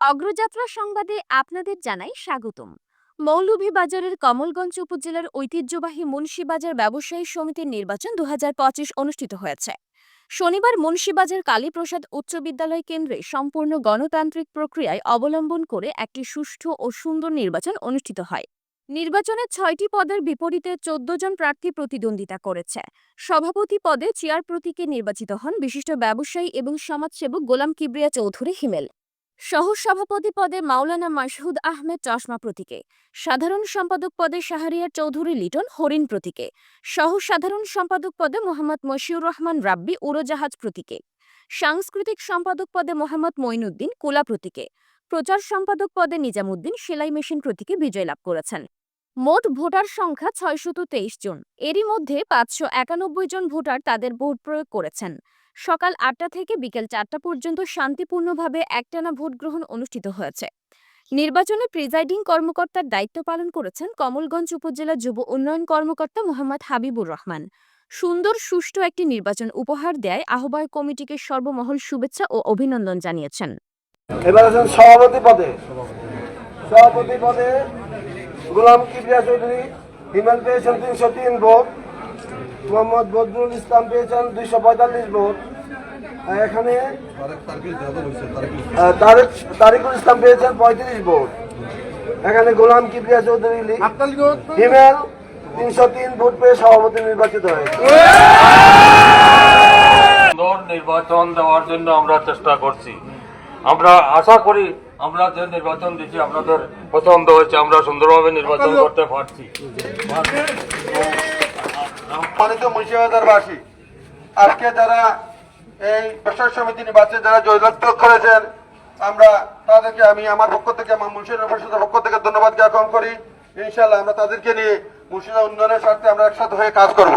অগ্রযাত্রা সংবাদে আপনাদের জানাই স্বাগতম। মৌলভীবাজারের কমলগঞ্জ উপজেলার ঐতিহ্যবাহী মুন্সীবাজার ব্যবসায়ী সমিতির নির্বাচন দুহাজার পঁচিশ অনুষ্ঠিত হয়েছে। শনিবার মুন্সীবাজার কালীপ্রসাদ উচ্চ বিদ্যালয় কেন্দ্রে সম্পূর্ণ গণতান্ত্রিক প্রক্রিয়ায় অবলম্বন করে একটি সুষ্ঠু ও সুন্দর নির্বাচন অনুষ্ঠিত হয়। নির্বাচনে ছয়টি পদের বিপরীতে চোদ্দ জন প্রার্থী প্রতিদ্বন্দ্বিতা করেছে। সভাপতি পদে চেয়ার প্রতীকে নির্বাচিত হন বিশিষ্ট ব্যবসায়ী এবং সমাজসেবক গোলাম কিবরিয়া চৌধুরী হিমেল। সহ সভাপতি পদে মাওলানা মাসহুদ আহমেদ চশমা প্রতীকে, সাধারণ সম্পাদক পদে শাহরিয়ার চৌধুরী লিটন হরিণ প্রতীকে সহ সাধারণ সম্পাদক পদে মোহাম্মদ মশিউর রহমান রাব্বি উড়োজাহাজ প্রতীকে, সাংস্কৃতিক সম্পাদক পদে মোহাম্মদ মঈনুদ্দিন কোলা প্রতীকে, প্রচার সম্পাদক পদে নিজামুদ্দিন সেলাই মেশিন প্রতীকে বিজয় লাভ করেছেন। মোট ভোটার সংখ্যা ছয়শত তেইশ জন। এরই মধ্যে পাঁচশো একানব্বই জন ভোটার তাদের ভোট প্রয়োগ করেছেন। সকাল আটটা থেকে বিকেল চারটা পর্যন্ত শান্তিপূর্ণভাবে একটানা ভোট গ্রহণ অনুষ্ঠিত হয়েছে। নির্বাচনে প্রিজাইডিং কর্মকর্তার দায়িত্ব পালন করেছেন কমলগঞ্জ উপজেলা যুব উন্নয়ন কর্মকর্তা মোহাম্মদ হাবিবুর রহমান। সুন্দর, সুষ্ঠু একটি নির্বাচন উপহার দেয় আহ্বায়ক কমিটিকে সর্বমহল শুভেচ্ছা ও অভিনন্দন জানিয়েছেন। সভাপতি পদে। সভাপতি পদে গোলাম চৌধুরী ভোট। মোহাম্মদ বদরুল ইসলাম পেয়েছেন দুইশো পঁয়তাল্লিশ ভোট। আর এখানে তারেক তারিকুল ইসলাম পেয়েছেন পঁয়ত্রিশ ভোট। এখানে গোলাম কিবরিয়া চৌধুরী হিমেল তিনশো তিন ভোট পেয়ে সভাপতি নির্বাচিত হয়েছে। নির্বাচন দেওয়ার জন্য আমরা চেষ্টা করছি। আমরা আশা করি আমরা যে নির্বাচন দিচ্ছি আপনাদের পছন্দ হয়েছে আমরা সুন্দরভাবে নির্বাচন করতে পারছি। সম্মানিত মুর্শিদাবাদবাসী, আজকে যারা এই ব্যবসায়ী সমিতি নির্বাচনে যারা জয়লাভ করেছেন, আমরা তাদেরকে আমি আমার পক্ষ থেকে, আমার মুর্শিদাবাদ পরিষদের পক্ষ থেকে ধন্যবাদ জ্ঞাপন করি। ইনশাল্লাহ আমরা তাদেরকে নিয়ে মুর্শিদাবাদ উন্নয়নের স্বার্থে আমরা একসাথে হয়ে কাজ করব।